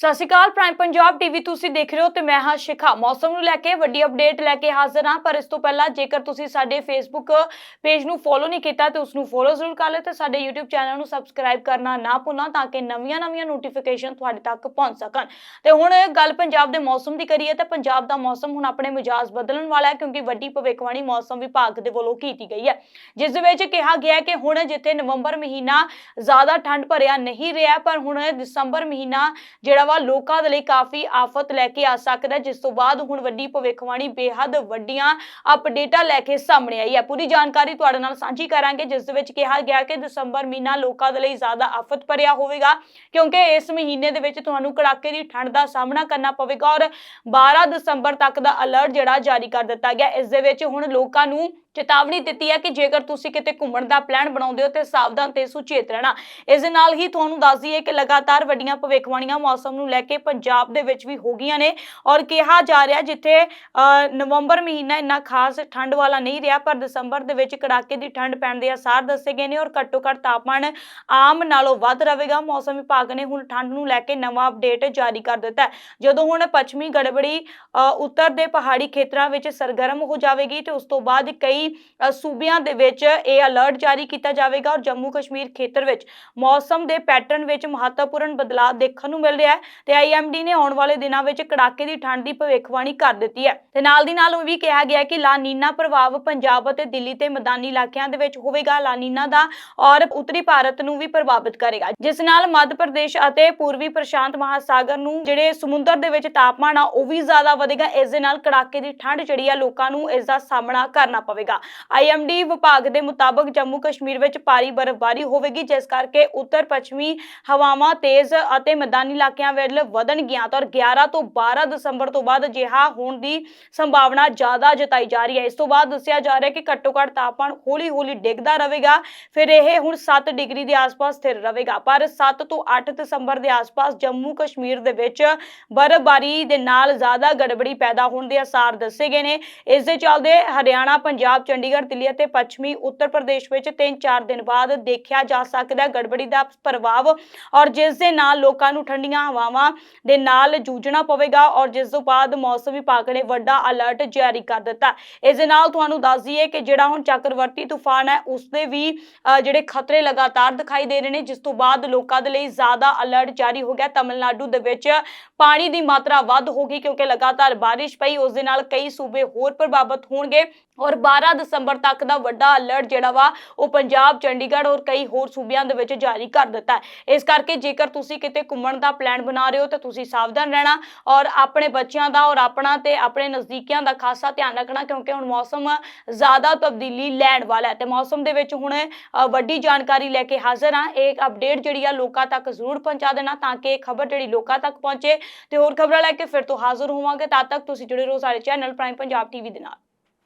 ਸਤਿ ਸ਼੍ਰੀ ਅਕਾਲ prime Punjab TV ਤੁਸੀਂ ਦੇਖ ਰਹੇ ਹੋ ਤੇ ਮੈਂ ਹਾਂ ਸ਼ਿਖਾ। ਮੌਸਮ ਨੂੰ ਲੈ ਕੇ ਵੱਡੀ ਅਪਡੇਟ ਲੈ ਕੇ ਹਾਜ਼ਰ ਹਾਂ, ਪਰ ਇਸ ਤੋਂ ਪਹਿਲਾਂ ਜੇਕਰ ਤੁਸੀਂ ਸਾਡੇ ਫੇਸਬੁੱਕ ਪੇਜ ਨੂੰ ਫੋਲੋ ਨਹੀਂ ਕੀਤਾ ਤੇ ਉਸ ਨੂੰ ਫੋਲੋ ਜ਼ਰੂਰ ਕਰ ਲਿਓ ਤੇ ਸਾਡੇ YouTube ਚੈਨਲ ਨੂੰ ਸਬਸਕ੍ਰਾਈਬ ਕਰਨਾ ਨਾ ਭੁੱਲਣਾ ਤਾਂ ਕਿ ਨਵੀਆਂ-ਨਵੀਆਂ ਨੋਟੀਫਿਕੇਸ਼ਨ ਤੁਹਾਡੇ ਤੱਕ ਪਹੁੰਚ ਸਕਣ। ਤੇ ਹੁਣ ਗੱਲ ਪੰਜਾਬ ਦੇ ਮੌਸਮ ਦੀ ਕਰੀਏ ਤਾਂ ਪੰਜਾਬ ਦਾ ਮੌਸਮ ਹੁਣ ਆਪਣੇ ਮਿਜਾਜ਼ ਬਦਲਣ ਵਾਲਾ ਹੈ ਕਿਉਂਕਿ ਵੱਡੀ ਭਵਿੱਖਬਾਣੀ ਮੌਸਮ ਵਿਭਾਗ ਦੇ ਵੱਲੋਂ ਕੀਤੀ ਗਈ ਹੈ। ਜਿਸ ਦੇ ਵਿੱਚ ਕਿਹਾ ਗਿਆ ਹੈ ਕਿ ਹੁਣ ਜਿੱਥੇ ਨਵੰਬਰ ਮਹੀਨਾ ਜ਼ਿਆਦਾ ਠੰਡ ਭਰਿਆ ਨਹੀਂ ਰਿਹਾ, ਪਰ ਹੁਣ ਦਸੰਬਰ ਮਹੀਨਾ ਜਿਹੜਾ ਵਾ ਲੋਕਾਂ ਦੇ ਲਈ ਕਾਫੀ ਆਫਤ ਲੈ ਕੇ ਆ ਸਕਦਾ ਜਿਸ ਤੋਂ ਬਾਅਦ ਹੁਣ ਵੱਡੀ ਭਵਿੱਖਬਾਣੀ ਬੇਹੱਦ ਵੱਡੀਆਂ ਅਪਡੇਟਾਂ ਲੈ ਕੇ ਸਾਹਮਣੇ ਆਈ ਹੈ। ਪੂਰੀ ਜਾਣਕਾਰੀ ਤੁਹਾਡੇ ਨਾਲ ਸਾਂਝੀ ਕਰਾਂਗੇ, ਜਿਸ ਦੇ ਵਿੱਚ ਕਿਹਾ ਗਿਆ ਕਿ ਦਸੰਬਰ ਮਹੀਨਾ ਲੋਕਾਂ ਦੇ ਲਈ ਜ਼ਿਆਦਾ ਆਫਤ ਭਰਿਆ ਹੋਵੇਗਾ, ਕਿਉਂਕਿ ਇਸ ਮਹੀਨੇ ਦੇ ਵਿੱਚ ਤੁਹਾਨੂੰ ਕੜਾਕੇ ਦੀ ਠੰਡ ਦਾ ਸਾਹਮਣਾ ਕਰਨਾ ਪਵੇਗਾ ਔਰ 12 ਦਸੰਬਰ ਤੱਕ ਦਾ ਅਲਰਟ ਜਿਹੜਾ ਜਾਰੀ ਕਰ ਦਿੱਤਾ ਗਿਆ। ਇਸ ਦੇ ਵਿੱਚ ਹੁਣ ਲੋਕਾਂ ਨੂੰ ਚੇਤਾਵਨੀ ਦਿੱਤੀ ਹੈ ਕਿ ਜੇਕਰ ਤੁਸੀਂ ਕਿਤੇ ਘੁੰਮਣ ਦਾ ਪਲਾਨ ਬਣਾਉਂਦੇ ਹੋ ਤੇ ਸਾਵਧਾਨ ਤੇ ਸੁਚੇਤ ਰਹਿਣਾ। ਇਸ ਦੇ ਨਾਲ ਹੀ ਤੁਹਾਨੂੰ ਦੱਸ ਦਈਏ ਕਿ ਲਗਾਤਾਰ ਵੱਡੀਆਂ ਭਵਿੱਖਬਾਣੀਆਂ ਮੌਸਮ ਨੂੰ ਲੈ ਕੇ ਪੰਜਾਬ ਦੇ ਵਿੱਚ ਵੀ ਹੋ ਗਈਆਂ ਨੇ ਔਰ ਕਿਹਾ ਜਾ ਰਿਹਾ ਜਿੱਥੇ ਅ, ਨਵੰਬਰ ਮਹੀਨਾ ਇੰਨਾ ਖਾਸ ਠੰਡ ਵਾਲਾ ਨਹੀਂ ਰਿਹਾ ਪਰ ਦਸੰਬਰ ਦੇ ਵਿੱਚ ਕੜਾਕੇ ਦੀ ਠੰਡ ਪੈਣ ਦੇ ਆਸਾਰ ਦੱਸੇ ਗਏ ਨੇ ਔਰ ਘੱਟੋ ਘੱਟ ਤਾਪਮਾਨ ਆਮ ਨਾਲੋਂ ਵੱਧ ਰਹੇਗਾ। ਮੌਸਮ ਵਿਭਾਗ ਨੇ ਹੁਣ ਠੰਡ ਨੂੰ ਲੈ ਕੇ ਨਵਾਂ ਅਪਡੇਟ ਜਾਰੀ ਕਰ ਦਿੱਤਾ ਜਦੋਂ ਹੁਣ ਪੱਛਮੀ ਗੜਬੜੀ ਅ, ਉੱਤਰ ਦੇ ਪਹਾੜੀ ਖੇਤਰਾਂ ਵਿੱਚ ਸਰਗਰਮ ਹੋ ਜਾਵੇਗੀ ਤੇ ਉਸ ਤੋਂ ਬਾਅਦ ਕਈ ਅ, ਸੂਬਿਆਂ ਦੇ ਵਿੱਚ ਇਹ ਅਲਰਟ ਜਾਰੀ ਕੀਤਾ ਜਾਵੇਗਾ ਔਰ ਜੰਮੂ ਕਸ਼ਮੀਰ ਖੇਤਰ ਵਿੱਚ ਮੌਸਮ ਦੇ ਪੈਟਰਨ ਵਿੱਚ ਮਹੱਤਵਪੂਰਨ ਬਦਲਾਅ ਦੇਖਣ ਨੂੰ ਮਿਲ ਰਿਹਾ ਹੈ ਤੇ ਆਈਐਮਡੀ ਨੇ ਆਉਣ ਵਾਲੇ ਦਿਨਾਂ ਵਿੱਚ ਕੜਾਕੇ ਦੀ ਠੰਡ ਦੀ ਭਵਿੱਖਬਾਣੀ ਕਰ ਦਿੱਤੀ ਹੈ ਤੇ ਨਾਲ ਦੀ ਨਾਲ ਉਹ ਵੀ ਕਿਹਾ ਗਿਆ ਕਿ ਲਾਨੀਨਾ ਪ੍ਰਭਾਵ ਪੰਜਾਬ ਅਤੇ ਦਿੱਲੀ ਤੇ ਮੈਦਾਨੀ ਇਲਾਕਿਆਂ ਦੇ ਵਿੱਚ ਹੋਵੇਗਾ ਲਾਨੀਨਾ ਦਾ ਔਰ ਉੱਤਰੀ ਭਾਰਤ ਨੂੰ ਵੀ ਪ੍ਰਭਾਵਿਤ ਕਰੇਗਾ ਜਿਸ ਨਾਲ ਮੱਧ ਪ੍ਰਦੇਸ਼ ਅਤੇ ਪੂਰਬੀ ਪ੍ਰਸ਼ਾਂਤ ਮਹਾਸਾਗਰ ਨੂੰ ਜਿਹੜੇ ਸਮੁੰਦਰ ਦੇ ਵਿੱਚ ਤਾਪਮਾਨ ਆ ਉਹ ਵੀ ਜ਼ਿਆਦਾ ਵਧੇਗਾ ਇਸ ਦੇ ਨਾਲ ਕੜਾਕੇ ਦੀ ਠੰਡ ਜਿਹੜੀ ਆ ਲੋਕਾਂ ਨੂੰ ਇਸ ਦਾ ਸਾਹਮਣਾ ਕਰਨਾ ਪਵੇਗਾ। ਆਈਐਮਡੀ ਵਿਭਾਗ ਦੇ ਮੁਤਾਬਕ ਜੰਮੂ ਕਸ਼ਮੀਰ ਵਿੱਚ ਭਾਰੀ ਬਰਫ਼ਬਾਰੀ ਹੋਵੇਗੀ, ਜਿਸ ਕਰਕੇ ਉੱਤਰ ਪੱਛਮੀ ਹਵਾਵਾਂ ਤੇਜ਼ ਅਤੇ ਮੈਦਾਨੀ ਇਲਾਕਿਆਂ ਵੱਲ ਵਧਣਗੀਆਂ ਤਾਂ 11 ਤੋਂ 12 ਦਸੰਬਰ ਤੋਂ ਬਾਅਦ ਅਜਿਹਾ ਹੋਣ ਦੀ ਸੰਭਾਵਨਾ ਜ਼ਿਆਦਾ ਜਤਾਈ ਜਾ ਰਹੀ ਹੈ। ਇਸ ਤੋਂ ਬਾਅਦ ਦੱਸਿਆ ਜਾ ਰਿਹਾ ਕਿ ਘੱਟੋ ਘੱਟ ਤਾਪਮਾਨ ਹੌਲੀ-ਹੌਲੀ ਡਿੱਗਦਾ ਰਹੇਗਾ। ਫਿਰ ਇਹ ਹੁਣ 7 ਡਿਗਰੀ ਦੇ ਆਸ-ਪਾਸ ਸਥਿਰ ਰਹੇਗਾ। ਪਰ 7 ਤੋਂ 8 ਦਸੰਬਰ ਦੇ ਆਸ-ਪਾਸ ਜੰਮੂ ਕਸ਼ਮੀਰ ਦੇ ਵਿੱਚ ਬਰਫ਼ਬਾਰੀ ਦੇ ਨਾਲ ਜ਼ਿਆਦਾ ਗੜਬੜੀ ਪੈਦਾ ਹੋਣ ਦੇ ਆਸਾਰ ਦੱਸੇ ਗਏ ਨੇ। ਇਸ ਦੇ ਚੱਲਦੇ ਹਰਿਆਣਾ, ਪੰਜਾਬ ਚੰਡੀਗੜ੍ਹ, ਦਿੱਲੀ ਅਤੇ ਪੱਛਮੀ ਉੱਤਰ ਪ੍ਰਦੇਸ਼ ਵਿੱਚ 3-4 ਦਿਨ ਬਾਅਦ ਦੇਖਿਆ ਜਾ ਸਕਦਾ ਹੈ ਗੜਬੜੀ ਦਾ ਪ੍ਰਭਾਵ ਔਰ ਜਿਸ ਦੇ ਨਾਲ ਲੋਕਾਂ ਨੂੰ ਠੰਡੀਆਂ ਹਵਾਵਾਂ ਦੇ ਨਾਲ ਜੂਝਣਾ ਪਵੇਗਾ ਔਰ ਜਿਸ ਤੋਂ ਬਾਅਦ ਮੌਸਮ ਵਿਭਾਗ ਨੇ ਵੱਡਾ ਅਲਰਟ ਜਾਰੀ ਕਰ ਦਿੱਤਾ। ਇਸ ਦੇ ਨਾਲ ਤੁਹਾਨੂੰ ਦੱਸ ਦਈਏ ਕਿ ਜਿਹੜਾ ਹੁਣ ਚੱਕਰਵਰਤੀ ਤੂਫਾਨ ਹੈ ਉਸ ਦੇ ਵੀ ਜਿਹੜੇ ਖਤਰੇ ਲਗਾਤਾਰ ਦਿਖਾਈ ਦੇ ਰਹੇ ਨੇ, ਜਿਸ ਤੋਂ ਬਾਅਦ ਲੋਕਾਂ ਦੇ ਲਈ ਜ਼ਿਆਦਾ ਅਲਰਟ ਜਾਰੀ ਹੋ ਗਿਆ। ਤਮਿਲਨਾਡੂ ਦੇ ਵਿੱਚ ਪਾਣੀ ਦੀ ਮਾਤਰਾ ਵੱਧ ਹੋ ਗਈ ਕਿਉਂਕਿ ਲਗਾਤਾਰ ਬਾਰਿਸ਼ ਪਈ, ਉਸ ਦੇ ਨਾਲ ਕਈ ਸੂਬੇ ਹੋਰ ਪ੍ਰਭਾਵਿਤ ਹੋਣਗੇ ਔਰ 12 ਦਸੰਬਰ ਤੱਕ ਦਾ ਵੱਡਾ ਅਲਰਟ ਜਿਹੜਾ ਵਾ, ਉਹ ਪੰਜਾਬ, ਚੰਡੀਗੜ੍ਹ ਔਰ ਕਈ ਹੋਰ ਸੂਬਿਆਂ ਦੇ ਵਿੱਚ ਜਾਰੀ ਕਰ ਦਿੱਤਾ ਹੈ। ਇਸ ਕਰਕੇ ਜੇਕਰ ਤੁਸੀਂ ਕਿਤੇ ਘੁੰਮਣ ਦਾ ਪਲਾਨ ਬਣਾ ਰਹੇ ਹੋ, ਤਾਂ ਤੁਸੀਂ ਸਾਵਧਾਨ ਰਹਿਣਾ ਔਰ ਆਪਣੇ ਬੱਚਿਆਂ ਦਾ ਔਰ ਆਪਣਾ ਤੇ ਆਪਣੇ ਨਜ਼ਦੀਕੀਆਂ ਦਾ ਖਾਸਾ ਧਿਆਨ ਰੱਖਣਾ, ਕਿਉਂਕਿ ਹੁਣ ਮੌਸਮ ਜ਼ਿਆਦਾ ਤਬਦੀਲੀ ਲੈਣ ਵਾਲਾ ਹੈ। ਤੇ ਮੌਸਮ ਦੇ ਵਿੱਚ ਹੁਣ ਵੱਡੀ ਜਾਣਕਾਰੀ ਲੈ ਕੇ ਹਾਜ਼ਰ ਹਾਂ। ਇਹ ਅਪਡੇਟ ਜਿਹੜੀ ਆ, ਲੋਕਾਂ ਤੱਕ ਜ਼ਰੂਰ ਪਹੁੰਚਾ ਦੇਣਾ ਤਾਂ ਕਿ ਇਹ ਖਬਰ ਜਿਹੜੀ ਲੋਕਾਂ ਤੱਕ ਪਹੁੰਚੇ। ਤੇ ਹੋਰ ਖਬਰਾਂ ਲੈ ਕੇ ਫਿਰ ਤੋਂ ਹਾਜ਼ਰ ਹੋਵਾਂਗੇ। ਤਦ ਤੱਕ ਤੁਸੀਂ ਜੁੜੇ ਰਹੋ ਸਾਡੇ ਚੈਨਲ ਪ੍ਰਾਈਮ ਪੰਜਾਬ ਟੀਵੀ ਦੇ ਨਾਲ।